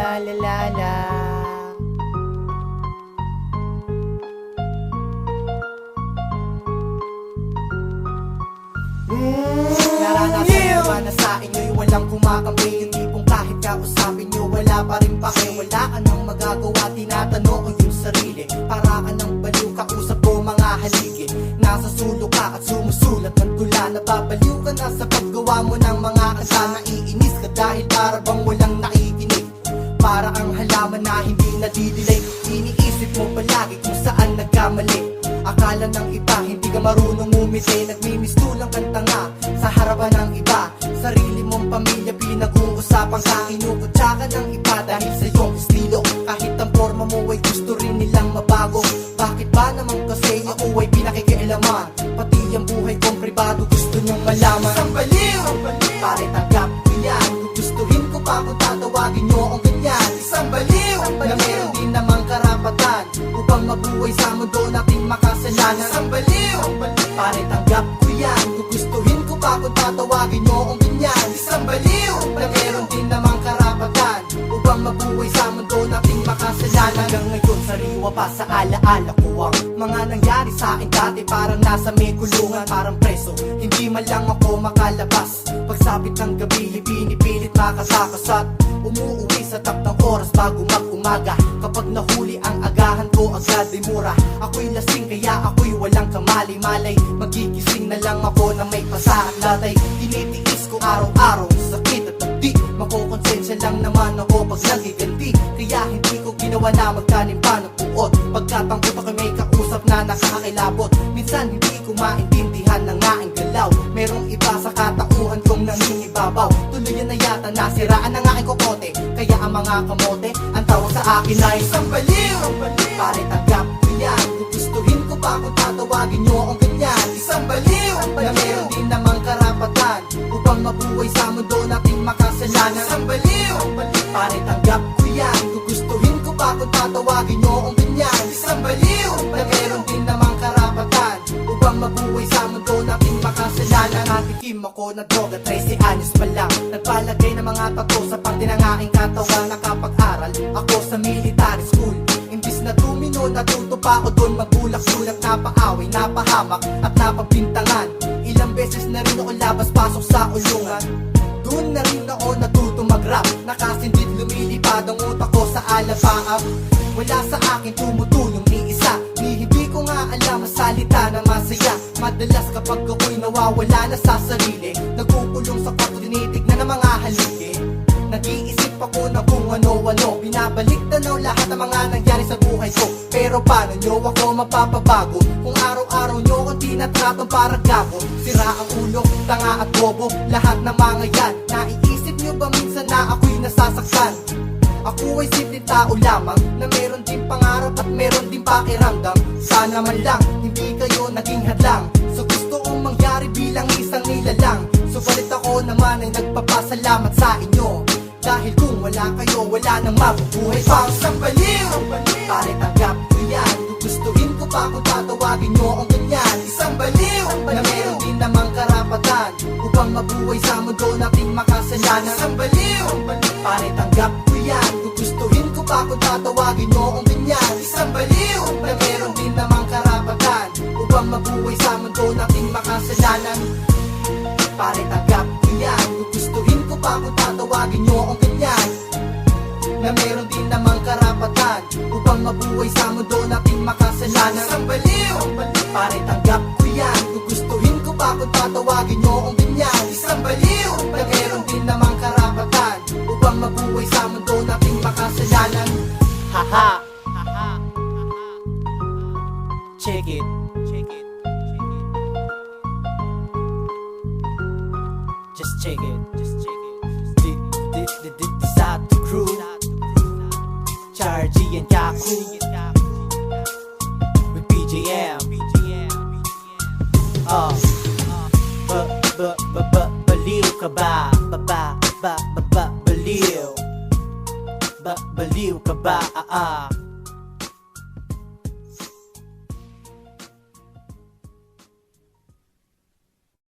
la la la Naranasan mo ba na sa inyo'y walang kumakampi. Yung tipong kahit kausapin nyo wala pa rin pake. Wala ka nang magagawa, tinatanong ang iyong sarili. Para ka nang baliw, kausap ko mga haligi. Nasa sulok ka at sumusulat ng tula. Nababaliw ka na sa paggawa mo ng mga kanta Naiinis ka dahil para bang walang Para ang halaman na hindi nadidelay Iniisip mo palagi kung saan nagkamali. Akala ng iba hindi ka marunong umiti Nagmimistulang kang tanga sa harapan ng iba. Sarili mong pamilya pinag-uusapan ka Kinukutsa ka ng iba dahil sa iyong estilo. Kahit ang forma mo ay gusto rin nilang mabago. Bakit ba naman kasi ako ay pinakikialaman Upang mabuhay sa mundo nating makasalanan. Isang baliw! Pare tanggap ko yan. Gugustuhin ko pa kung tatawagin niyo akong ganyan. Isang baliw! Na meron din namang karapatan. Upang mabuhay sa mundo nating makasalanan. Hanggang ngayon sariwa pa sa alaala ko ang Mga nangyari sa akin dati. Parang nasa may kulungan Parang preso. Hindi man lang ako makalabas. Pagsapit ng gabi Pinipilit makatakas at Umuuwi sa taktang oras bago mag-umaga. Kapag nahuli ang agahan ko agad ay mura. Ako'y lasing kaya ako'y walang kamali-malay Magigising na lang ako na may pasa at latay Tinitiis ko araw-araw sakit at hindi Makokonsensya lang naman ako pag nagiganti Kaya hindi ko ginawa na magtanim pa ng puot Pagkatangkot ako may kausap na nakakakilabot. Minsan hindi ko maintindihan na nga ang galaw. Merong iba sa katauhan kong nangingibabaw. Tuluyan na yata nasiraan ang aking kokote Kaya ang mga kamote Ang tawag sa akin ay isang baliw Pare tanggap ko yan. Gugustuhin ko pa kung tatawagin nyo akong ganyan. Isang baliw Na meron din namang karapatan Upang mabuhay sa mundo nating Natikim ako na droga 13 anyos pa lang. Nagpalagay ng mga tato sa parte ng aking katawan Nakapag-aral ako sa military school. Imbis na tumino, natuto pa ako doon Magulak-sulak, napaaway, napahamak At napabintangan Ilang beses na rin ako labas-pasok sa ulungan. Doon na rin ako natuto mag-rap. Nakasindit lumilipad ang utak ko sa alapaap Wala sa akin tumutulong ni isa Ni hindi ko nga alam ang salita masaya Madalas kapag ako'y nawawala na sa sarili Nagkukulong sa kwarto tinitignan ng mga haligi Nag-iisip ako ng kung ano-ano Binabalik tanaw lahat ng mga nangyari sa buhay ko. Pero paano nyo ako mapapabago? Kung araw-araw nyo akong tinatratong para gago Sira ang ulo, tanga at bobo Lahat ng mga yan. Naiisip nyo ba minsan na ako'y nasasaktan? Ako ay simpleng tao lamang Na meron din pangarap at meron din pakiramdam. Sana man lang hindi kayo naging hadlang kong mangyari bilang isang nilalang? Subalit ako naman ay nagpapasalamat sa inyo. Dahil kung wala kayo wala nang mabubuhay pang sambaliw Pare tanggap ko yan. Gugustuhin ko pa kung tatawagin nyo akong ganyan. Isang baliw! Na meron din namang karapatan Upang mabuhay sa mundo nating makasalanan. Isang baliw! Pare tanggap ko yan. Gugustuhin ko pa kung tatawagin nyo akong ganyan. Isang baliw! Na meron din namang karapatan Upang mabuhay sa makasalanan Pare tanggap ko yan. Gugustuhin ko pa kung tatawagin nyo akong ganyan. Na meron din namang karapatan Upang mabuhay sa mundo nating makasalanan. Isang baliw! Pare tanggap ko yan. Gugustuhin ko pa kung tatawagin nyo akong ganyan. Isang baliw! Na meron din namang karapatan Upang mabuhay sa mundo nating makasalanan. Haha it Check it Just check it Just check it This, out the crew Chargy and Kaku With BJM Oh Ba, ba, ba, ba, baliw ka ba? Ba, ba, ba, ba, ba, baliw Ba, baliw ka ba? Ah, ah